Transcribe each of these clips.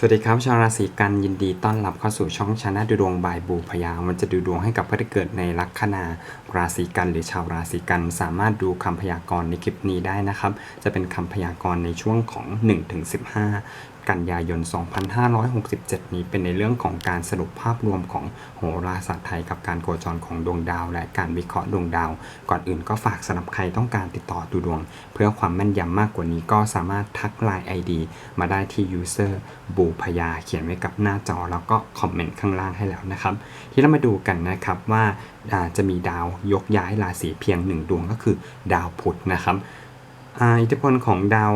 สวัสดีครับชาวราศีกันยินดีต้อนรับเข้าสู่ช่องชนะดูดวงบายบูพยามันจะดูดวงให้กับผู้ที่เกิดในลัคนาราศีกันหรือชาวราศีกันสามารถดูคำพยากรณ์ในคลิปนี้ได้นะครับ จะเป็นคำพยากรณ์ในช่วงของ 1-15 กันยายน 2567 นี้เป็นในเรื่องของการสรุปภาพรวมของโหราศาสตร์ไทยกับการโคจรของดวงดาว และการวิเคราะห์ดวงดาว ก่อนอื่นก็ฝากสำหรับใครต้องการติดต่อดูดวง เพื่อความแม่นยำมากกว่านี้ก็สามารถทักไลน์ ID มาได้ที่ user บูพยาเขียนไว้กับหน้าจอ แล้วก็คอมเมนต์ข้างล่างให้แล้วนะครับ ที่เรามาดูกันนะครับว่าจะมีดาวยกย้ายราศีเพียงหนึ่งดวงก็คือดาวพุธนะครับอิทธิพลของดาว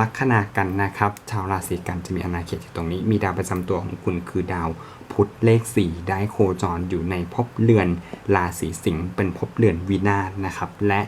ลัคนากันนะครับ ชาวราศีกันจะมีอาณาเขตอยู่ตรงนี้ มีดาวประจำตัวของคุณคือดาวพุธเลข 4 ได้โคจรอยู่ในภพเรือนราศีสิงห์เป็นภพเรือนวินาศนะครับ และ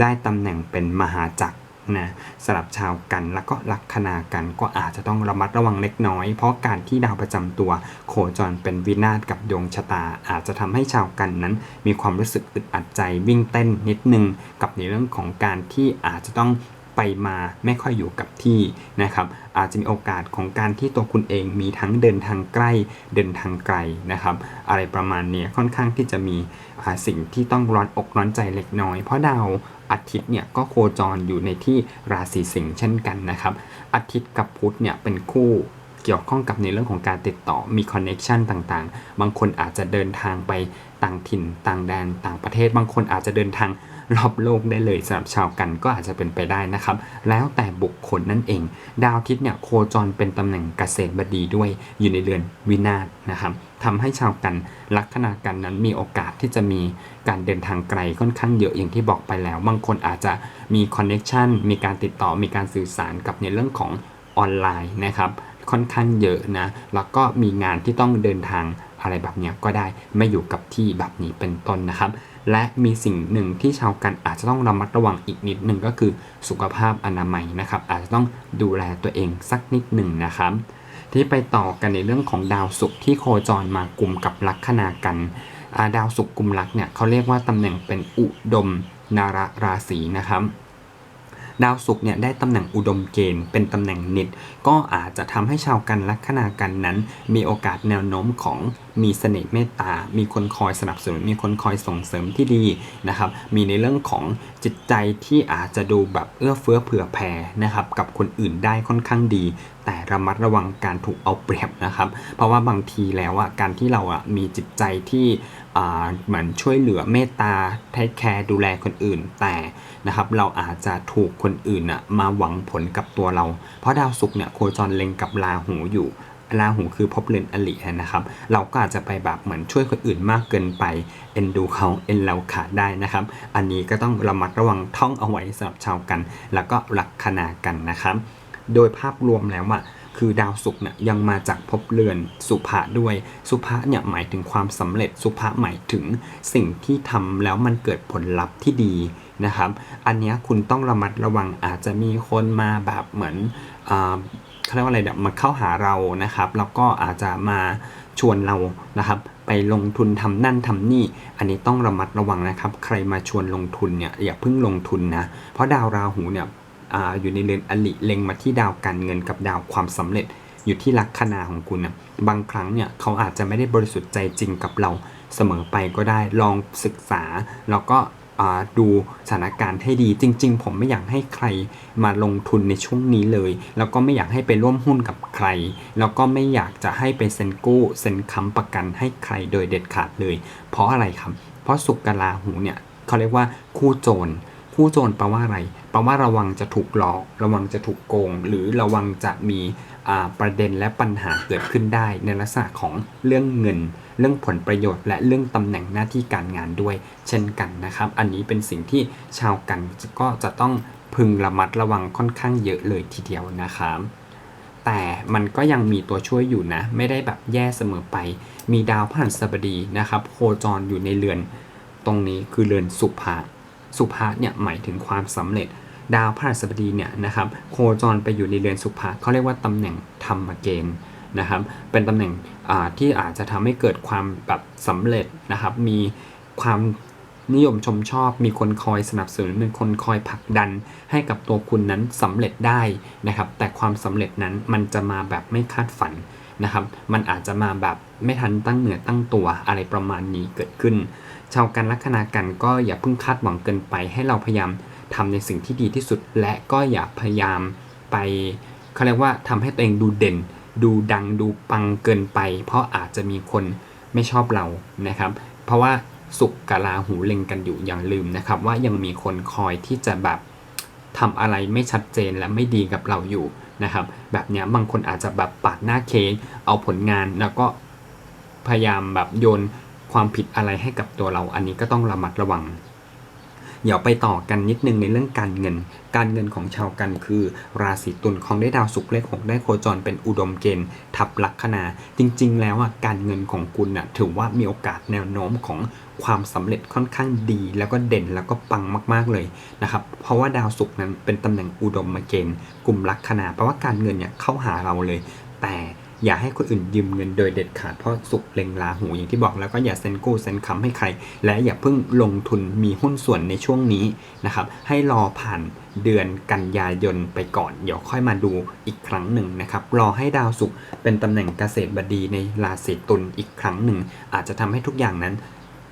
ได้ตำแหน่งเป็นมหาจักรนะสำหรับชาวกันแล้วก็ลัคนากันก็อาจจะต้องระมัดระวังเล็กน้อย เพราะการที่ดาวประจำตัว โคจรเป็นวินาศกับดวงชะตา อาจจะทำให้ชาวกันนั้น มีความรู้สึกอึดอัดใจวิ่งเต้นนิดนึง กับในเรื่องของการที่อาจจะต้อง ไปมาไม่ค่อยอยู่กับที่นะครับอาจจะมีโอกาสของการที่ตัวคุณเองมีทั้งเดินทางใกล้เดินทางไกลนะครับอะไรประมาณนี้ค่อนข้างที่จะมีสิ่งที่ต้องร้อนอกร้อนใจเล็กน้อย เพราะดาวอาทิตย์เนี่ยก็โคจรอยู่ในที่ราศีสิงห์เช่นกันนะครับอาทิตย์กับพุธเนี่ยเป็นคู่เกี่ยวข้องกับในเรื่องของการติดต่อมีคอนเน็ชันต่างๆ บางคนอาจจะเดินทางไปต่างถิ่นต่างแดนต่างประเทศ บางคนอาจจะเดินทาง รอบโลกได้เลยสำหรับชาวกันก็อาจจะเป็นไปได้นะครับ แล้วแต่บุคคลนั่นเอง ดาวอาทิตย์เนี่ยโคจรเป็นตำแหน่งเกษตรบดีด้วยอยู่ในเรือนวินาศนะครับทำให้ชาวกันลัคนากันนั้นมีโอกาสที่จะมีการเดินทางไกลค่อนข้างเยอะอย่างที่บอกไปแล้ว บางคนอาจจะมีคอนเน็ชันมีการติดต่อมีการสื่อสารกับในเรื่องของออนไลน์นะครับค่อนข้างเยอะนะ แล้วก็มีงานที่ต้องเดินทางอะไรแบบนี้ก็ได้ไม่อยู่กับที่แบบนี้เป็นต้นนะครับ และมีสิ่งหนึ่งที่ชาวกันอาจจะต้องระมัดระวังอีกนิดหนึ่งก็คือสุขภาพอนามัยนะครับ อาจจะต้องดูแลตัวเองสักนิดหนึ่งนะครับ ที่ไปต่อกันในเรื่องของดาวศุกร์ที่โคจรมากลุ่มกับลัคนากันดาวศุกร์กลุ่มลักเนี่ยเขาเรียกว่าตำแหน่งเป็นอุดมนาราราศีนะครับ ดาวศุกร์เนี่ยได้ตำแหน่งอุดมเกณฑ์เป็นตำแหน่งนิด ก็อาจจะทำให้ชาวกันลัคนากันนั้น มีโอกาสแนวโน้มของมีเสน่ห์เมตตา มีคนคอยสนับสนุน มีคนคอยส่งเสริมที่ดีนะครับ มีในเรื่องของจิตใจที่อาจจะดูแบบเอื้อเฟื้อเผื่อแผ่นะครับกับคนอื่นได้ค่อนข้างดี แต่ระมัดระวังการถูกเอาเปรียบนะครับ เพราะว่าบางทีแล้วอะการที่เราอะมีจิตใจที่อ่าเหมือนช่วยเหลือเมตตาเทคแคร์ดูแลคนอื่น แต่นะครับเราอาจจะถูกคนอื่นอะมาหวังผลกับตัวเรา เพราะดาวศุกร์เนี่ยโคจรเล็งกับราหูอยู่ราหูคือภพเรือนอลินะครับ เราก็อาจจะไปแบบเหมือนช่วยคนอื่นมากเกินไปเอ็นดูเขาเอ็นเราขาดได้นะครับ อันนี้ก็ต้องระมัดระวังท่องเอาไว้สำหรับชาวกัน แล้วก็ลักคนากันนะครับ โดยภาพรวมแล้วอะคือดาวศุกร์เนี่ยยังมาจากภพเรือนสุภะด้วย สุภะเนี่ยหมายถึงความสำเร็จสุภะหมายถึงสิ่งที่ทำแล้วมันเกิดผลลัพธ์ที่ดีนะครับ อันนี้คุณต้องระมัดระวังอาจจะมีคนมาแบบเหมือนอ่าเขาเรียกว่าอะไรแบบมาเข้าหาเรานะครับ แล้วก็อาจจะมาชวนเรานะครับ ไปลงทุนทำนั่นทำนี่ อันนี้ต้องระมัดระวังนะครับ ใครมาชวนลงทุนเนี่ยอย่าเพิ่งลงทุนนะเพราะดาวราหูเนี่ย อยู่ในเรือนอลิเล็งมาที่ดาวการเงินกับดาวความสำเร็จอยู่ที่ลัคนาของคุณนะบางครั้งเนี่ยเขาอาจจะไม่ได้บริสุทธิ์ใจจริงกับเราเสมอไปก็ได้ลองศึกษา แล้วก็ดูสถานการณ์ให้ดีจริง ๆ ผมไม่อยากให้ใครมาลงทุนในช่วงนี้เลย แล้วก็ไม่อยากให้ไปร่วมหุ้นกับใคร แล้วก็ไม่อยากจะให้ไปเซ็นกู้เซ็นค้ำประกันให้ใครโดยเด็ดขาดเลย เพราะอะไรครับ เพราะสุกกลาหูเนี่ยเขาเรียกว่าคู่โจรคู่โจรแปลว่าอะไร แปลว่าระวังจะถูกหลอก ระวังจะถูกโกง หรือระวังจะมีประเด็นและปัญหาเกิดขึ้นได้ ในลักษณะของเรื่องเงิน เรื่องผลประโยชน์และเรื่องตำแหน่งหน้าที่การงานด้วย เช่นกันนะครับ อันนี้เป็นสิ่งที่ชาวกันก็จะต้องพึงระมัดระวังค่อนข้างเยอะเลยทีเดียวนะครับแต่มันก็ยังมีตัวช่วยอยู่นะ ไม่ได้แบบแย่เสมอไป มีดาวพฤหัสบดีนะครับ โคจรอยู่ในเรือน ตรงนี้คือเรือนสุภา สุภาเนี่ยหมายถึงความสำเร็จ ดาวพฤหัสบดีเนี่ยนะครับโคจรไปอยู่ในเรือนสุภาเขาเรียกว่าตำแหน่งธรรมเกณฑ์นะครับเป็นตำแหน่งที่อาจจะทำให้เกิดความแบบสำเร็จนะครับมีความนิยมชมชอบมีคนคอยสนับสนุนเป็นคนคอยผลักดันให้กับตัวคุณนั้นสำเร็จได้นะครับ แต่ความสำเร็จนั้นมันจะมาแบบไม่คาดฝันนะครับ มันอาจจะมาแบบไม่ทันตั้งเหนือตั้งตัวอะไรประมาณนี้เกิดขึ้น ชาวกันลัคนากันก็อย่าเพิ่งคาดหวังเกินไปให้เราพยายาม ทำในสิ่งที่ดีที่สุด และก็อย่าพยายามไปเขาเรียกว่าทำให้ตัวเองดูเด่น ดูดังดูปังเกินไป เพราะอาจจะมีคนไม่ชอบเรานะครับ เพราะว่าสุกกบลาหูเล็งกันอยู่อย่างลืมนะครับ ว่ายังมีคนคอยที่จะแบบทำอะไรไม่ชัดเจนและไม่ดีกับเราอยู่นะครับ แบบนี้บางคนอาจจะแบบปาดหน้าเค้กเอาผลงานแล้วก็พยายามแบบโยนความผิดอะไรให้กับตัวเรา อันนี้ก็ต้องระมัดระวัง เดี๋ยวไปต่อกันนิดนึงในเรื่องการเงิน การเงินของชาวกันคือ ราศีตุลของได้ดาวศุกร์เลขหกได้โคจรเป็นอุดมเกณฑ์ทับลัคนา จริง ๆ แล้วอะการเงินของคุณน่ะถือว่ามีโอกาสแนวโน้มของความสำเร็จค่อนข้างดี แล้วก็เด่นแล้วก็ปังมากๆเลยนะครับ เพราะว่าดาวศุกร์นั้นเป็นตำแหน่งอุดมเกณฑ์กลุ่มลัคนาแปลว่าการเงินเนี่ยเข้าหาเราเลย แต่ อย่าให้คนอื่นยืมเงินโดยเด็ดขาดเพราะสุกเล็งลาหูอย่างที่บอกแล้วก็อย่าเซ็นกู้เซ็นคำให้ใคร และอย่าเพิ่งลงทุนมีหุ้นส่วนในช่วงนี้นะครับให้รอผ่านเดือนกันยายนไปก่อน เดี๋ยวค่อยมาดูอีกครั้งหนึ่งนะครับ รอให้ดาวศุกร์เป็นตำแหน่งเกษตรบดีในราศีตุลอีกครั้งหนึ่ง อาจจะทำให้ทุกอย่างนั้น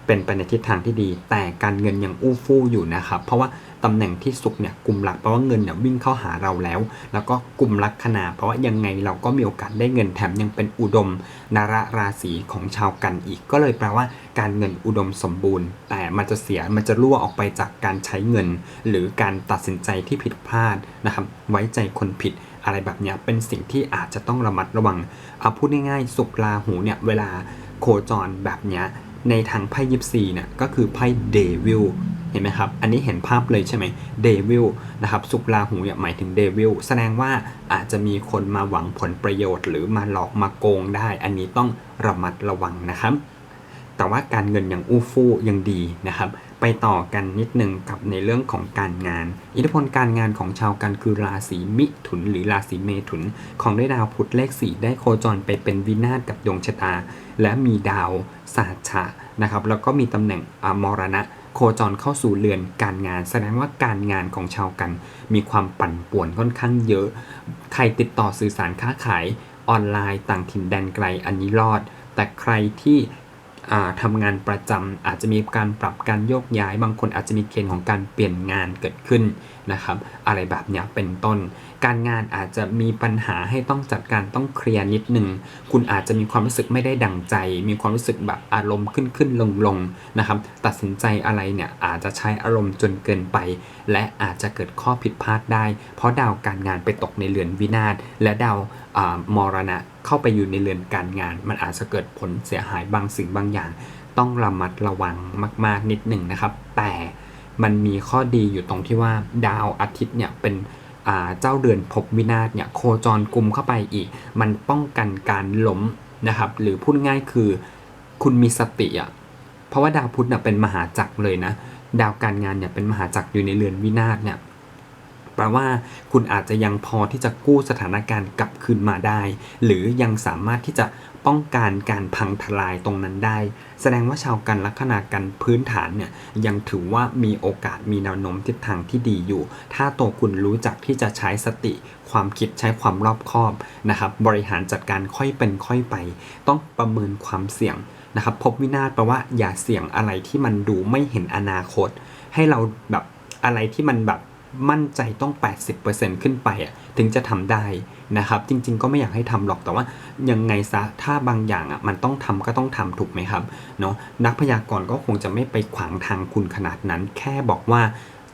เป็นไปในทิศทางที่ดี แต่การเงินยังอู้ฟู่อยู่นะครับ เพราะว่าตำแหน่งที่สุกเนี่ยกลุ่มหลักเพราะว่าเงินเนี่ยวิ่งเข้าหาเราแล้ว แล้วก็กลุ่มลัคนา เพราะว่ายังไงเราก็มีโอกาสได้เงินแถมยังเป็นอุดมนาระราศีของชาวกันอีก ก็เลยแปลว่าการเงินอุดมสมบูรณ์ แต่มันจะเสียมันจะรั่วออกไปจากการใช้เงิน หรือการตัดสินใจที่ผิดพลาดนะครับไว้ใจคนผิดอะไรแบบนี้เป็นสิ่งที่อาจจะต้องระมัดระวังเอาพูดง่ายๆสุกราหูเนี่ยเวลาโคจรแบบนี้ ในทางไพ่ยิปซีเนี่ยก็คือไพ่เดวิลเห็นไหมครับ อันนี้เห็นภาพเลยใช่ไหมเดวิลนะครับสุกราหูเนี่ยหมายถึงเดวิลแสดงว่าอาจจะมีคนมาหวังผลประโยชน์ หรือมาหลอกมาโกงได้ อันนี้ต้องระมัดระวังนะครับ แต่ว่าการเงินยังอู้ฟู่ยังดีนะครับ ไปต่อกันนิดนึงกับในเรื่องของการงาน อิทธิพลการงานของชาวกันคือราศีมิถุน หรือราศีเมถุน ของได้ดาวพุธเลขสี่ได้โคจรไปเป็นวินาศกับดวงชะตา และมีดาวสาชะนะครับแล้วก็มีตำแหน่งอมรณะโคจรเข้าสู่เรือนการงาน แสดงว่าการงานของชาวกัน มีความปั่นป่วนค่อนข้างเยอะ ใครติดต่อสื่อสารค้าขายออนไลน์ต่างถิ่นแดนไกลอันนี้รอด แต่ใครที่ ทำงานประจำอาจจะมีการปรับการโยกย้าย บางคนอาจจะมีเกณฑ์ของการเปลี่ยนงานเกิดขึ้นนะครับ อะไรแบบนี้เป็นต้น การงานอาจจะมีปัญหาให้ต้องจัดการต้องเคลียร์นิดหนึ่งคุณอาจจะมีความรู้สึกไม่ได้ดังใจ มีความรู้สึกแบบอารมณ์ขึ้นขึ้นลงลงนะครับ ตัดสินใจอะไรเนี่ยอาจจะใช้อารมณ์จนเกินไป และอาจจะเกิดข้อผิดพลาดได้ เพราะดาวการงานไปตกในเรือนวินาศและดาวมรณะเข้าไปอยู่ในเรือนการงาน มันอาจจะเกิดผลเสียหายบางสิ่งบางอย่าง ต้องระมัดระวังมาก ๆ นิดหนึ่งนะครับ แต่มันมีข้อดีอยู่ตรงที่ว่าดาวอาทิตย์เนี่ยเป็นเจ้าเดือนภพวินาศเนี่ยโคจรกลุ่มเข้าไปอีก มันป้องกันการล้มนะครับ หรือพูดง่ายคือคุณมีสติอะเพราะว่าดาวพุธเนี่ยเป็นมหาจักรเลยนะ ดาวการงานเนี่ยเป็นมหาจักรอยู่ในเรือนวินาศเนี่ย ลว่าคุณอาจจะยังพอที่จะกู้สถานการณ์กลับคืนมาได้ หรือยังสามารถที่จะป้องกันการพังทลายตรงนั้นได้ แสดงว่าชาวกันลัคนากันพื้นฐานเนี่ยยังถือว่ามีโอกาสมีแนวโน้มทิศทางที่ดีอยู่ ถ้าตัวคุณรู้จักที่จะใช้สติความคิดใช้ความรอบคอบนะครับบริหารจัดการค่อยเป็นค่อยไป ต้องประเมินความเสี่ยงนะครับพบวินาศแปลว่าอย่าเสี่ยงอะไรที่มันดูไม่เห็นอนาคต ให้เราแบบอะไรที่มันแบบ มั่นใจต้อง 80%ขึ้นไปอะถึงจะทำได้นะครับ จริง ๆ ก็ไม่อยากให้ทำหรอกแต่ว่ายังไงซะถ้าบางอย่างอะมันต้องทำก็ต้องทำถูกไหมครับเนาะนักพยากรณ์ก็คงจะไม่ไปขวางทางคุณขนาดนั้น แค่บอกว่า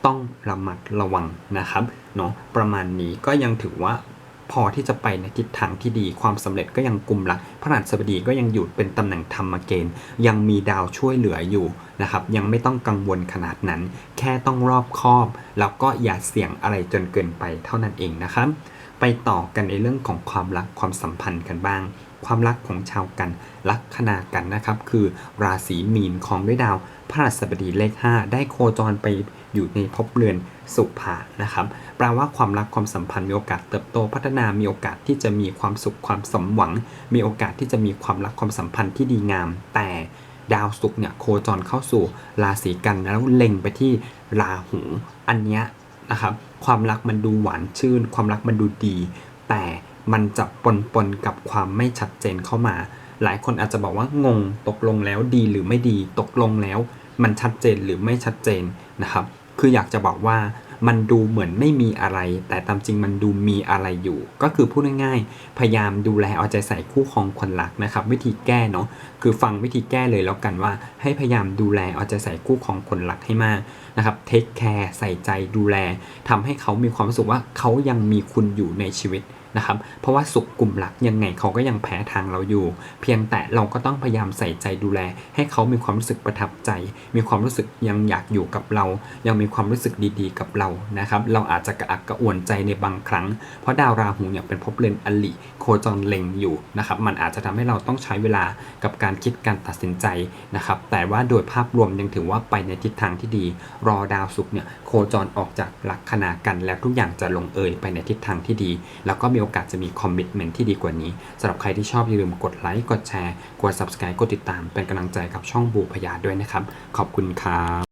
ต้องระมัดระวังนะครับเนาะประมาณนี้ก็ยังถือว่า พอที่จะไปในทิศทางที่ดีความสำเร็จก็ยังกลุ่มหลักพระราชบดีก็ยังอยู่เป็นตำแหน่งธรรมเกณฑ์ ยังมีดาวช่วยเหลืออยู่นะครับยังไม่ต้องกังวลขนาดนั้น แค่ต้องรอบคอบ แล้วก็อย่าเสี่ยงอะไรจนเกินไปเท่านั้นเองนะครับ ไปต่อกันในเรื่องของความรักความสัมพันธ์กันบ้างความรักของชาวกันลัคนากันนะครับ คือราศีมีนของด้วยดาวพระราชบดีเลข 5 ได้โคจรไป อยู่ในภพเรือนสุภานะครับแปลว่าความรักความสัมพันธ์มีโอกาสเติบโตพัฒนามีโอกาสที่จะมีความสุขความสมหวัง มีโอกาสที่จะมีความรักความสัมพันธ์ที่ดีงาม แต่ดาวศุกร์เนี่ยโคจรเข้าสู่ราศีกันแล้วเล็งไปที่ราหูอันเนี้ยนะครับความรักมันดูหวานชื่น ความรักมันดูดี แต่มันจะปนปนกับความไม่ชัดเจนเข้ามา หลายคนอาจจะบอกว่างงตกลงแล้วดีหรือไม่ดีตกลงแล้ว มันชัดเจนหรือไม่ชัดเจนนะครับ คืออยากจะบอกว่ามันดูเหมือนไม่มีอะไร แต่ตามจริงมันดูมีอะไรอยู่ ก็คือพูดง่ายๆ พยายามดูแลเอาใจใส่คู่ครองคนรักนะครับ วิธีแก้เนาะคือฟังวิธีแก้เลยแล้วกันว่า ให้พยายามดูแลเอาใจใส่คู่ครองคนรักให้มากนะครับเทคแคร์ใส่ใจดูแลทำให้เขามีความรู้สึกว่าเขายังมีคุณอยู่ในชีวิต นะครับ เพราะว่าสุขกลุ่มรักยังไงเขาก็ยังแพ้ทางเราอยู่ เพียงแต่เราก็ต้องพยายามใส่ใจดูแล ให้เขามีความรู้สึกประทับใจ มีความรู้สึกยังอยากอยู่กับเรา ยังมีความรู้สึกดีๆ กับเรานะครับ เราอาจจะกระอักกระอ่วนใจในบางครั้ง เพราะดาวราหูเนี่ยเป็นภพเรือนอลิโคจรเล็งอยู่นะครับ มันอาจจะทำให้เราต้องใช้เวลากับการคิดการตัดสินใจนะครับ แต่ว่าโดยภาพรวมยังถือว่าไปในทิศทางที่ดี รอดาวศุกร์เนี่ยโคจรออกจากลัคนากันแล้วทุกอย่างจะลงเอยไปในทิศทางที่ดี แล้วก็มีมีโอกาสจะมีคอมมิชเมนที่ดีกว่านี้สำหรับใครที่ชอบอย่าลืมกดไลค์กดแชร์กด subscribe กดติดตามเป็นกำลังใจกับช่องบูพยาด้วยนะครับ ขอบคุณครับ